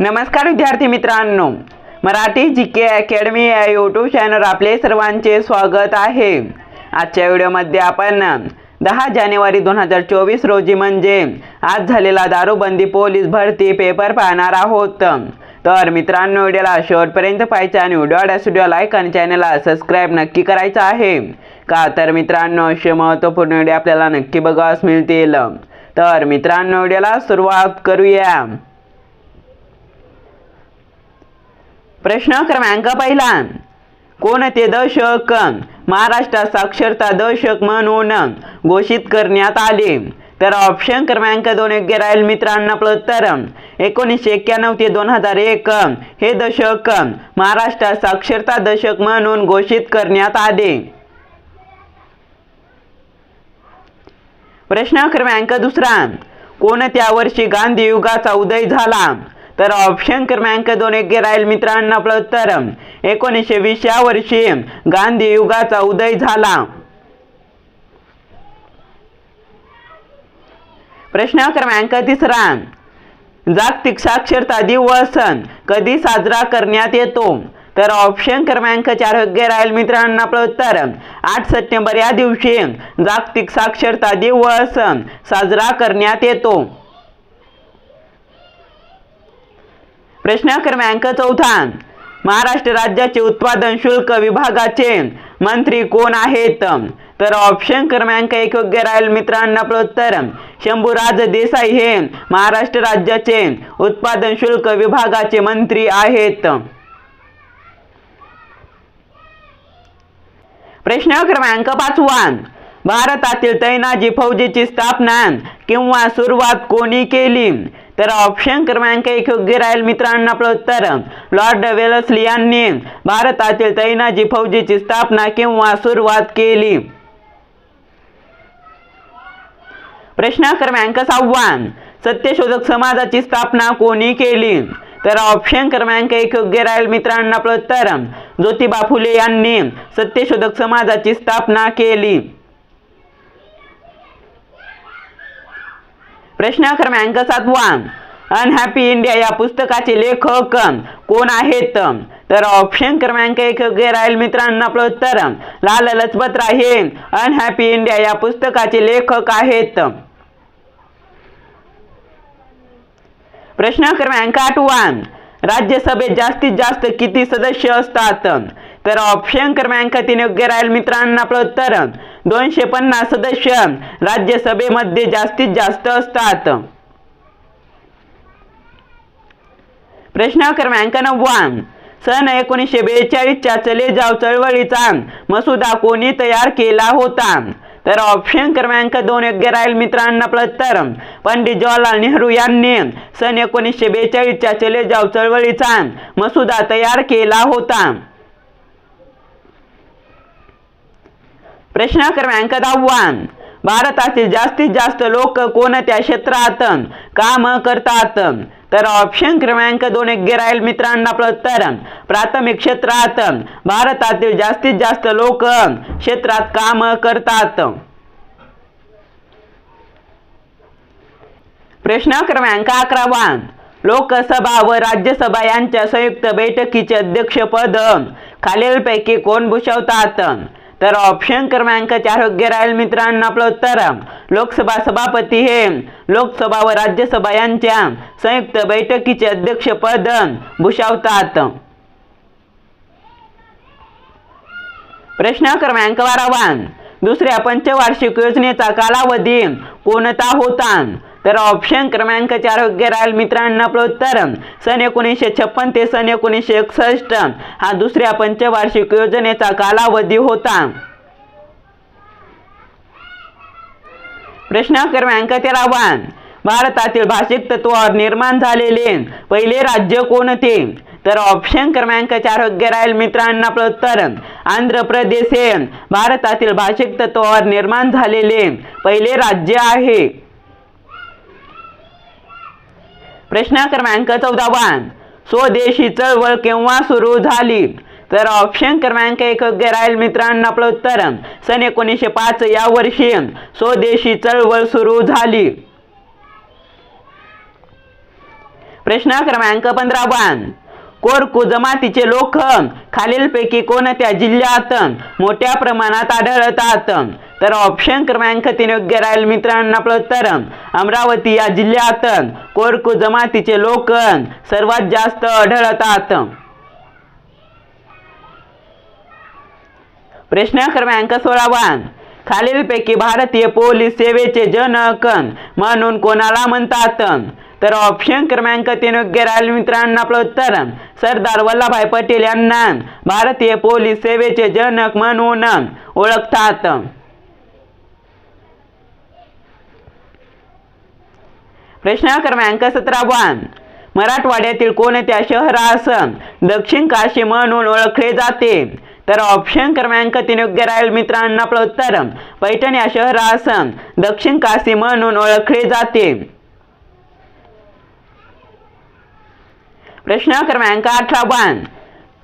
नमस्कार विद्यार्थी मित्रांनो. मराठी जी के अकॅडमी या यूट्यूब चॅनल आपले सर्वांचे स्वागत आहे. आजच्या व्हिडिओमध्ये आपण दहा जानेवारी दोन हजार चोवीस रोजी म्हणजे आज झालेला दारूबंदी पोलीस भरती पेपर पाहणार आहोत. तर मित्रांनो व्हिडिओला शेवटपर्यंत पाहायचा आणि व्हिडिओ आवडल्यास व्हिडिओ लाईक आणि चॅनलला सबस्क्राईब नक्की करायचं आहे. का तर मित्रांनो असे महत्त्वपूर्ण व्हिडिओ आपल्याला नक्की बघावस मिळतील. तर मित्रांनो व्हिडिओला सुरुवात करूया. प्रश्न क्रमांक पहिला. कोणते दशक? महाराष्ट्रात साक्षरता दशक म्हणून घोषित करण्यात आले. तर ऑप्शन क्रमांक दोन योग्य राहील मित्रांना प्रत्तर एकोणीसशे एक्क्याण्णव ते दोन हजार एक. हे दशक महाराष्ट्रात साक्षरता दशक म्हणून घोषित करण्यात आले. प्रश्न क्रमांक दुसरा. कोणत्या वर्षी गांधी युगाचा उदय झाला? तर ऑप्शन क्रमांक दोन योग्य राहील मित्रांनो आपलं उत्तर. एकोणीसशे वीस या वर्षी गांधी युगाचा उदय झाला. प्रश्न क्रमांक तिसरा. जागतिक साक्षरता दिवस कधी साजरा करण्यात येतो? तर ऑप्शन क्रमांक चार योग्य राहील मित्रांनो आपलं उत्तर. आठ सप्टेंबर या दिवशी जागतिक साक्षरता दिवस साजरा करण्यात येतो. प्रश्न क्रमांक चौथा. महाराष्ट्र राज्याचे उत्पादन शुल्क विभागाचे मंत्री कोण आहेत? तर ऑप्शन क्रमांक एक योग्य राहील मित्रांनो प्रोत्तर. शंभूराज देसाई हे महाराष्ट्र राज्याचे उत्पादन शुल्क विभागाचे मंत्री आहेत. प्रश्न क्रमांक पाचवा. भारतातील तैनाजी फौजेची स्थापना किंवा सुरुवात कोणी केली? तर ऑप्शन क्रमांक एक योग्य राहील मित्रांनो आपलं उत्तर. लॉर्ड वेलस्ली यांनी भारतातील तैनाजी फौजीची स्थापना किंवा सुरुवात केली? प्रश्न क्रमांक सहावा सत्यशोधक समाजाची स्थापना कोणी केली? तर ऑप्शन क्रमांक एक योग्य राहील मित्रांनो आपलं उत्तर. ज्योतिबा फुले यांनी सत्यशोधक समाजाची स्थापना केली. प्रश्न क्रमांक सातवा अनहॅपी इंडिया या पुस्तकाचे लेखक कोण आहेत? तर ऑप्शन क्रमांक एक राहील मित्रांनो आपलं उत्तर. लाल लजपत राय हे अनहॅपी इंडिया या पुस्तकाचे लेखक आहेत. प्रश्न क्रमांक आठवा राज्यसभेत जास्तीत जास्त किती सदस्य असतात? तर ऑप्शन क्रमांक तीन योग्य राहील मित्रांनो आपलं उत्तर. दोनशे पन्नास सदस्य राज्यसभेमध्ये जास्तीत जास्त असतात. प्रश्न क्रमांक नववा सन एकोणीसशे बेचाळीसच्या चले जाव चळवळीचा मसुदा कोणी तयार केला होता? तर ऑप्शन क्रमांक दोन योग्य राहील मित्रांना प्रत्तर पंडित जवाहरलाल नेहरू यांनी सन एकोणीसशे बेचाळीसच्या चले जाव चळवळीचा मसुदा तयार केला होता. प्रश्न क्रमांक दहावा भारतातील जास्तीत जास्त लोक कोणत्या क्षेत्रात काम करतात तर ऑप्शन क्रमांक दोन योग्य राहील मित्रांना उत्तर प्राथमिक क्षेत्रात भारतातील जास्तीत जास्त लोक क्षेत्रात काम करतात प्रश्न क्रमांक अकरावा लोकसभा व राज्यसभा यांच्या संयुक्त बैठकीचे अध्यक्षपद खालीलपैकी कोण भूषवतात तर ऑप्शन क्रमांक चार योग्य राहील मित्रांनो आपलं उत्तर. लोकसभा सभापती हे. लोकसभा व राज्यसभा यांच्या संयुक्त बैठकीचे अध्यक्षपद भूषवतात. प्रश्न क्रमांक बारावा. दुसऱ्या पंचवार्षिक योजनेचा कालावधी कोणता होता? तर ऑप्शन क्रमांक चार योग्य राहील मित्रांनो आपलं उत्तर सन एकोणीसशे छप्पन ते सन एकोणीसशे एकसष्ट. हा दुसऱ्या पंचवार्षिक योजनेचा कालावधी होता. प्रश्न क्रमांक तेरावा. भारतातील भाषिक तत्वावर निर्माण झालेले पहिले राज्य कोणते? तर ऑप्शन क्रमांक चार योग्य राहील मित्रांना आपलं उत्तर आंध्र प्रदेश हे भारतातील भाषिक तत्वावर निर्माण झालेले पहिले राज्य आहे. प्रश्न क्रमांक चौदावा स्वदेशी चळवळ केव्हा सुरू झाली? तर ऑप्शन क्रमांक एक राहील मित्रांनो आपलं उत्तर. सन एकोणीसशे पाच या वर्षी स्वदेशी चळवळ सुरू झाली. प्रश्न क्रमांक पंधरावा कोरकू जमातीचे लोक खालीलपैकी कोणत्या जिल्ह्यात? मोठ्या प्रमाणात आढळतात तर ऑप्शन क्रमांक तीन योग्य राहील मित्रांनो आपलं अमरावती या जिल्ह्यात कोरकू जमातीचे लोक सर्वात जास्त आढळतात प्रश्न क्रमांक सोळावा. खालीलपैकी भारतीय पोलीस सेवेचे जनक म्हणून कोणाला म्हणतात? तर ऑप्शन क्रमांक तीन योग्य राहील मित्रांनो आपलं उत्तर. सरदार वल्लभभाई पटेल यांना भारतीय पोलीस सेवेचे जनक म्हणून ओळखतात. प्रश्न क्रमांक सतरावा मराठवाड्यातील कोणत्या शहरास दक्षिण काशी म्हणून ओळखले जाते? तर ऑप्शन क्रमांक तीन योग्य राहील मित्रांनो आपलं उत्तर. पैठण या शहरास दक्षिण काशी म्हणून ओळखले जाते. प्रश्न क्रमांक अठरावा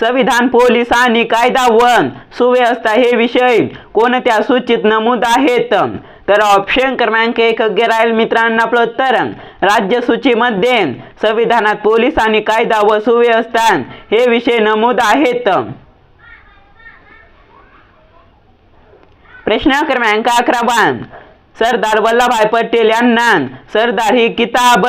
संविधान पोलीस आणि कायदा वन. सुव्यवस्था हे विषय कोणत्या सूचित नमूद आहेत? तर ऑप्शन क्रमांक एक योग्य राहील मित्रांनो आपलं उत्तर. राज्य सूचीमध्ये संविधानात पोलीस आणि कायदा व सुव्यवस्था हे विषय नमूद आहेत. प्रश्न क्रमांक अकरावा सरदार वल्लभभाई पटेल यांना सरदार ही किताब.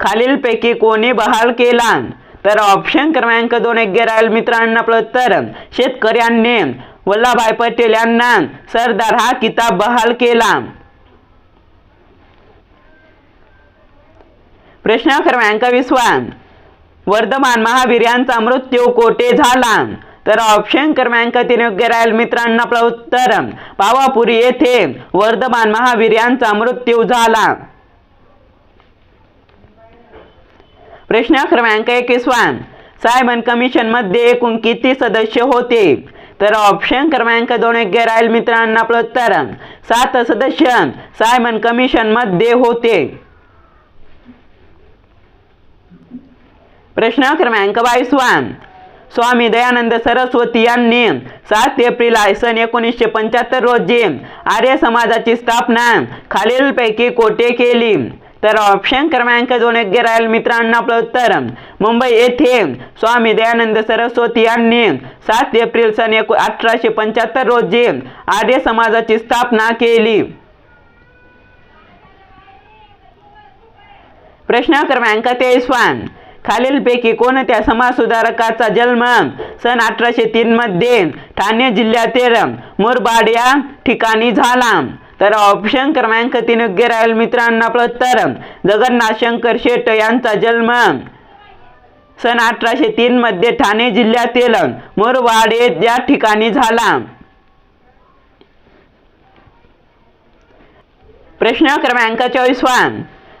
खालीलपैकी कोणी बहाल केला? तर ऑप्शन क्रमांक दोन योग्य राहील मित्रांनो आपलं. उत्तर शेतकऱ्यांनी वल्लभभाई पटेल यांना सरदार हा किताब बहाल केला. प्रश्न क्रमांक विसवा वर्धमान महावीर यांचा मृत्यू कोठे झाला? तर ऑप्शन क्रमांक तीन योग्य राहील मित्रांनो आपलं उत्तर. पावापुरी येथे वर्धमान महावीर यांचा मृत्यू झाला. प्रश्न क्रमांक एकवीसवा सायमन कमिशनमध्ये एकूण किती सदस्य होते? तर ऑप्शन क्रमांक दोन योग्य राहील मित्रांना आपलं उत्तर सात सदस्य सायमन कमिशनमध्ये होते. प्रश्न क्रमांक बावीसवा स्वामी दयानंद सरस्वती यांनी सात एप्रिल सन एकोणीसशे पंच्याहत्तर रोजी आर्य समाजाची स्थापना खालीलपैकी कोठे केली? तर ऑप्शन क्रमांक दोन योग्य राहील मित्रांनो आपलं उत्तर. मुंबई येथे स्वामी दयानंद सरस्वती यांनी सात एप्रिल सन एक अठराशे पंच्याहत्तर रोजी आर्य समाजाची स्थापना केली. प्रश्न क्रमांक तेवीसवा खालीलपैकी कोणत्या समाजसुधारकाचा जन्म सन अठराशे तीनमध्ये ठाणे जिल्ह्यातील मुरबाड या ठिकाणी झाला? तर ऑप्शन क्रमांक तीन योग्य राहील मित्रांनो आपलं तर जगन्नाथ शंकर शेट यांचा जन्म सन अठराशे तीन मध्ये ठाणे जिल्ह्यातील मुरवाड या ठिकाणी झाला. प्रश्न क्रमांक चोवीसवा.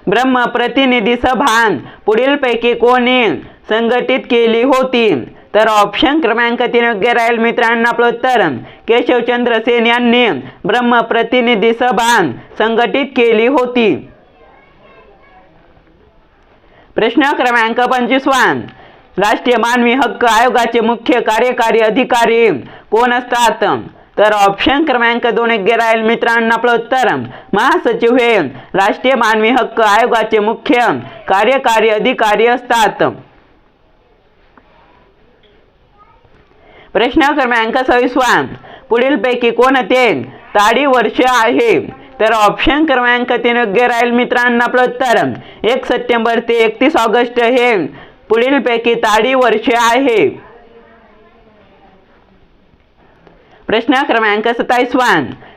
ब्रह्म प्रतिनिधी सभा पुढीलपैकी कोणी संघटित केली होती? तर ऑप्शन क्रमांक तीन योग्य राहील मित्रांनो आपलं उत्तर. केशवचंद्र सेन यांनी ब्रह्म प्रतिनिधी सभा संघटित केली होती. प्रश्न क्रमांक पंचवीसवा राष्ट्रीय मानवी हक्क आयोगाचे मुख्य कार्यकारी अधिकारी कोण असतात? तर ऑप्शन क्रमांक दोन योग्य राहील मित्रांनो आपलं उत्तर. महासचिव हे राष्ट्रीय मानवी हक्क आयोगाचे मुख्य कार्यकारी अधिकारी असतात. प्रश्न क्रमांक सव्वीसवा पुढीलपैकी कोणते ताडी वर्ष आहे? तर ऑप्शन क्रमांक तीन योग्य राहील मित्रांना आपलं उत्तर एक सप्टेंबर ते एकतीस ऑगस्ट हे पुढीलपैकी ताडी वर्ष आहे. प्रश्न क्रमांक सत्तावीसवा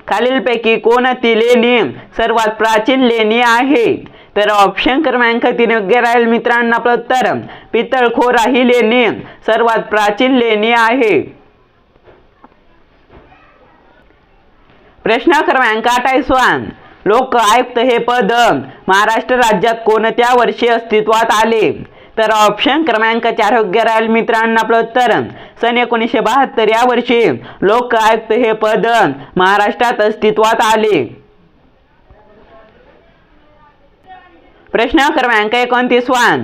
खालीलपैकी कोणती लेणी सर्वात प्राचीन लेणी आहे? तर ऑप्शन क्रमांक तीन योग्य राहील मित्रांनो आपलं उत्तर. पितळखोरा ही लेणी. सर्वात प्राचीन लेणी आहे. प्रश्न क्रमांक अठ्ठावीसवा लोक आयुक्त हे पद महाराष्ट्र राज्यात कोणत्या वर्षी अस्तित्वात आले? तर ऑप्शन क्रमांक चार योग्य राहील मित्रांनो आपलं उत्तर. सन एकोणीसशे बहात्तर या वर्षी लोक आयुक्त हे पद महाराष्ट्रात अस्तित्वात आले. प्रश्न क्रमांक एकोणतीसवा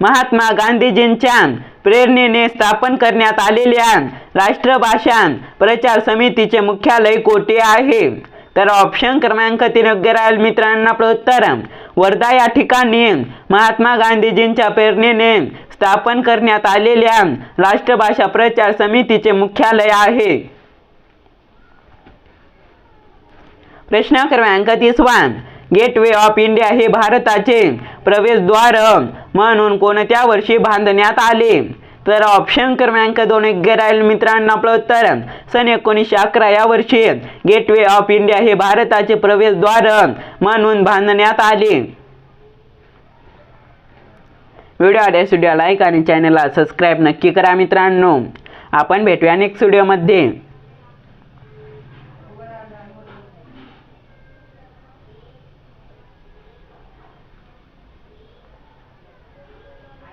महात्मा गांधीजींच्या प्रेरणेने स्थापन करण्यात आलेल्या राष्ट्रभाषा प्रचार समितीचे मुख्यालय कोठे आहे? तर ऑप्शन क्रमांक तीन योग्य राहील मित्रांना प्रोत्तर वर्धा या ठिकाणी महात्मा गांधीजींच्या प्रेरणेने स्थापन करण्यात आलेल्या राष्ट्रभाषा प्रचार समितीचे मुख्यालय आहे. प्रश्न क्रमांक तिसवा गेटवे ऑफ इंडिया हे भारताचे प्रवेशद्वार म्हणून कोणत्या वर्षी बांधण्यात आले? तर ऑप्शन क्रमांक दोन राहील मित्रांनो आपलं उत्तर. सन एकोणीसशे अकरा या वर्षी गेटवे ऑफ इंडिया हे भारताचे प्रवेशद्वार म्हणून बांधण्यात आले. व्हिडिओ आवडल्यास व्हिडिओ लाईक आणि चॅनलला सबस्क्राईब नक्की करा मित्रांनो. आपण भेटूया नेक्स्ट व्हिडिओमध्ये